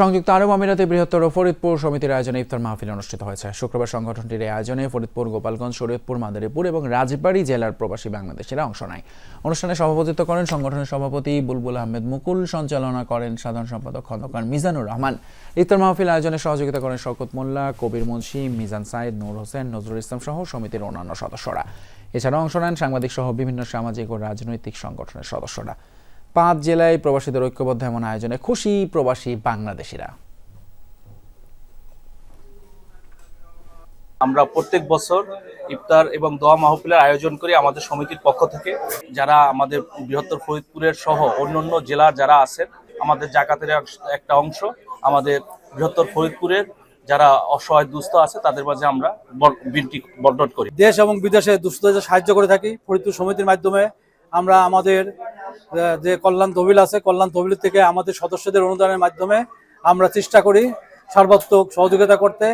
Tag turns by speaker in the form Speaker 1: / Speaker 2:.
Speaker 1: সংযুক্ত আরব আমিরাতে বৃহত্তর ফরিদপুর সমিতির আয়োজনে ইফতার মাহফিল অনুষ্ঠিত হয়েছে। শুক্রবার সংগঠনটির আয়োজনে ফরিদপুর, গোপালগঞ্জ, শরীয়তপুর, মাদারীপুর এবং রাজবাড়ী জেলার প্রবাসী বাংলাদেশিরা অংশ নেয়। অনুষ্ঠানে সভাপতিত্ব করেন সংগঠনের সভাপতি বুলবুল আহমেদ মুকুল, সঞ্চালনা করেন সাধারণ সম্পাদক খন্দকার মিজানুর রহমান। ইফতার মাহফিল আয়োজনে সহযোগিতা করেন শওকত মোল্লা, কবির মুন্সি, মিজান সাইদ নূর হোসেন, নজরুল ইসলাম সহ সমিতির অন্যান্য সদস্যরা। এছাড়াও অংশ নেন সাংবাদিক সহ বিভিন্ন সামাজিক ও রাজনৈতিক সংগঠনের সদস্যরা। পাঁচ জেলায় প্রবাসীদের ঐক্যবদ্ধ এমন আয়োজনে খুশি প্রবাসী বাংলাদেশিরা।
Speaker 2: আমরা প্রত্যেক বছর ইফতার এবং দোয়া মাহফিলের আয়োজন করি আমাদের সমিতির পক্ষ থেকে। যারা আমাদের বৃহত্তর ফরিদপুরের সহ অন্যান্য জেলার যারা আছেন আমাদের জাকাতের একটা অংশ আমাদের বৃহত্তর ফরিদপুরের যারা অসহায় দুস্থ আছে তাদের মাঝে আমরা বিলটি বন্টন করি।
Speaker 3: দেশ এবং বিদেশে দুস্থদের সাহায্য করে থাকি। ফরিদপুর সমিতির মাধ্যমে আমরা আমাদের যে কল্যাণ তহবিল আছে, কল্যাণ তহবিল থেকে আমাদের সদস্যদের অনুদানের মাধ্যমে আমরা চেষ্টা করি সর্বাত্মক সহযোগিতা করতে।